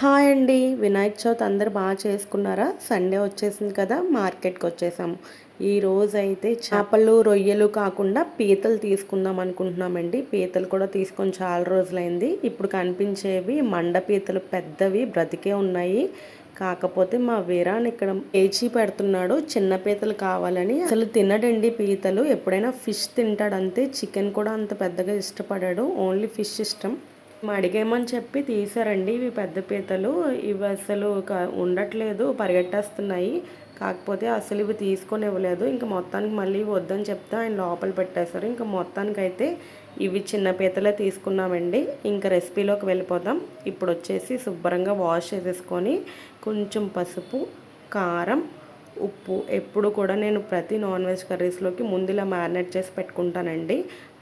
Hi అండి. వినాయక చవితి అందరు బాగా చేసుకున్నారా? సండే వచ్చేసింది కదా మార్కెట్కి వచ్చేసాము. ఈ రోజు అయితే చేపలు రొయ్యలు కాకుండా పీతలు తీసుకుందాం అనుకుంటున్నామండి. పీతలు కూడా తీసుకొని చాలా రోజులైంది. ఇప్పుడు కనిపించేవి మండ పీతలు పెద్దవి బ్రతికే ఉన్నాయి. కాకపోతే మా వీరాన్ ఇక్కడ ఏచి పెడుతున్నాడు చిన్న పీతలు కావాలని. అసలు తినడండి పీతలు. ఎప్పుడైనా ఫిష్ తింటాడంతే. చికెన్ కూడా అంత పెద్దగా ఇష్టపడాడు. ఓన్లీ ఫిష్ ఇష్టం. మడిగేమని చెప్పి తీసారండి ఇవి పెద్ద పీతలు. ఇవి అసలు ఉండట్లేదు పరిగెట్టేస్తున్నాయి. కాకపోతే అసలు ఇవి తీసుకొని ఇవ్వలేదు. ఇంకా మొత్తానికి మళ్ళీ వద్దని చెప్తే ఆయన లోపల పెట్టేశారు. ఇంకా మొత్తానికి అయితే ఇవి చిన్న పీతలే తీసుకున్నామండి. ఇంకా రెసిపీలోకి వెళ్ళిపోదాం. ఇప్పుడు వచ్చేసి శుభ్రంగా వాష్ చేసేసుకొని కొంచెం పసుపు కారం ఉప్పు ఎప్పుడు కూడా నేను ప్రతి నాన్ వెజ్ కర్రీస్లోకి ముందులా మ్యారినేట్ చేసి పెట్టుకుంటానండి.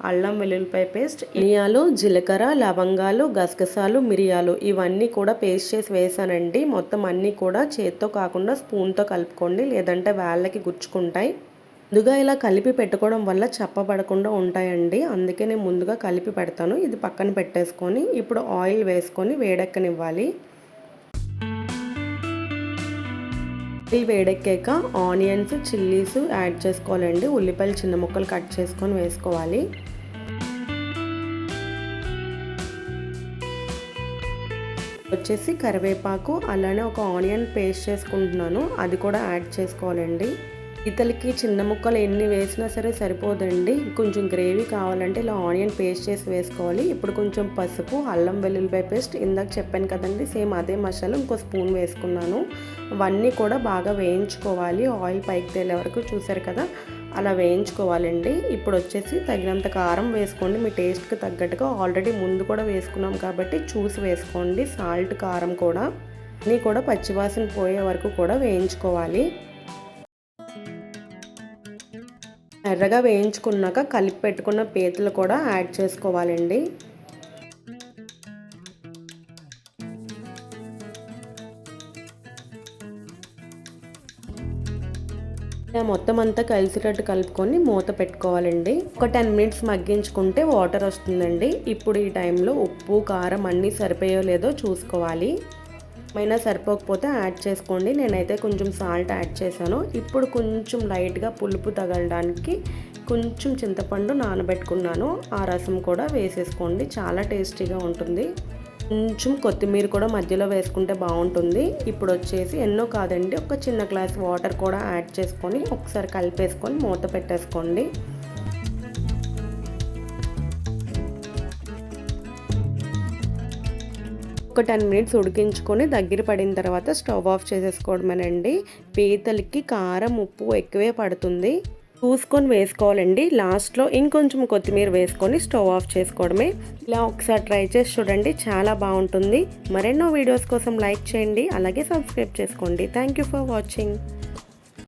అల్లం వెల్లుల్లిపాయ పేస్ట్ ఇనియాలు జీలకర్ర లవంగాలు గసగసాలు మిరియాలు ఇవన్నీ కూడా పేస్ట్ చేసి వేసానండి. మొత్తం అన్నీ కూడా చేత్తో కాకుండా స్పూన్తో కలుపుకోండి లేదంటే వేళ్ళకి గుచ్చుకుంటాయి. ముందుగా ఇలా కలిపి పెట్టుకోవడం వల్ల చెప్పబడకుండా ఉంటాయండి. అందుకే నేను ముందుగా కలిపి పెడతాను. ఇది పక్కన పెట్టేసుకొని ఇప్పుడు ఆయిల్ వేసుకొని వేడెక్కనివ్వాలి. ఇవి వేడెక్కాక ఆనియన్స్ చిల్లీస్ యాడ్ చేసుకోవాలండి. ఉల్లిపాయలు చిన్న ముక్కలు కట్ చేసుకొని వేసుకోవాలి. వచ్చేసి కరివేపాకు అలానే ఒక ఆనియన్ పేస్ట్ చేసుకుంటున్నాను. అది కూడా యాడ్ చేసుకోవాలండి. ఇతలకి చిన్న ముక్కలు ఎన్ని వేసినా సరే సరిపోదండి. కొంచెం గ్రేవీ కావాలంటే ఇలా ఆనియన్ పేస్ట్ చేసి వేసుకోవాలి. ఇప్పుడు కొంచెం పసుపు అల్లం వెల్లుల్లిపాయ పేస్ట్ ఇందాక చెప్పాను కదండి. సేమ్ అదే మసాలా ఇంకో స్పూన్ వేసుకున్నాను. అవన్నీ కూడా బాగా వేయించుకోవాలి. ఆయిల్ పైకి తేలే వరకు చూసారు కదా? అలా వేయించుకోవాలండి. ఇప్పుడు వచ్చేసి తగినంత కారం వేసుకోండి. మీ టేస్ట్కి తగ్గట్టుగా ఆల్రెడీ ముందు కూడా వేసుకున్నాం కాబట్టి చూసి వేసుకోండి. సాల్ట్ కారం కూడా అన్నీ కూడా పచ్చివాసన పోయే వరకు కూడా వేయించుకోవాలి. ఎర్రగా వేయించుకున్నాక కలిపి పెట్టుకున్న పీతలు కూడా యాడ్ చేసుకోవాలండి. మొత్తం అంతా కలిసినట్టు కలుపుకొని మూత పెట్టుకోవాలండి. ఒక టెన్ మినిట్స్ మగ్గించుకుంటే వాటర్ వస్తుందండి. ఇప్పుడు ఈ టైంలో ఉప్పు కారం అన్నీ సరిపోయో లేదో చూసుకోవాలి. ఏమైనా సరిపోకపోతే యాడ్ చేసుకోండి. నేనైతే కొంచెం సాల్ట్ యాడ్ చేశాను. ఇప్పుడు కొంచెం లైట్గా పులుపు తగలడానికి కొంచెం చింతపండు నానబెట్టుకున్నాను. ఆ రసం కూడా వేసేసుకోండి. చాలా టేస్టీగా ఉంటుంది. కొంచెం కొత్తిమీర కూడా మధ్యలో వేసుకుంటే బాగుంటుంది. ఇప్పుడు వచ్చేసి ఎన్నో కాదండి ఒక చిన్న గ్లాస్ వాటర్ కూడా యాడ్ చేసుకొని ఒకసారి కలిపేసుకొని మూత పెట్టేసుకోండి. ఒక టెన్ మినిట్స్ ఉడికించుకొని దగ్గర పడిన తర్వాత స్టవ్ ఆఫ్ చేసేసుకోవడమేనండి. పీతలకి కారం ఉప్పు ఎక్కువే పడుతుంది. చూసుకొని వేసుకోవాలండి. లాస్ట్లో ఇంకొంచెం కొత్తిమీర వేసుకొని స్టవ్ ఆఫ్ చేసుకోవడమే. ఇలా ఒకసారి ట్రై చేసి చూడండి. చాలా బాగుంటుంది. మరెన్నో వీడియోస్ కోసం లైక్ చేయండి. అలాగే సబ్స్క్రైబ్ చేసుకోండి. Thank you for watching.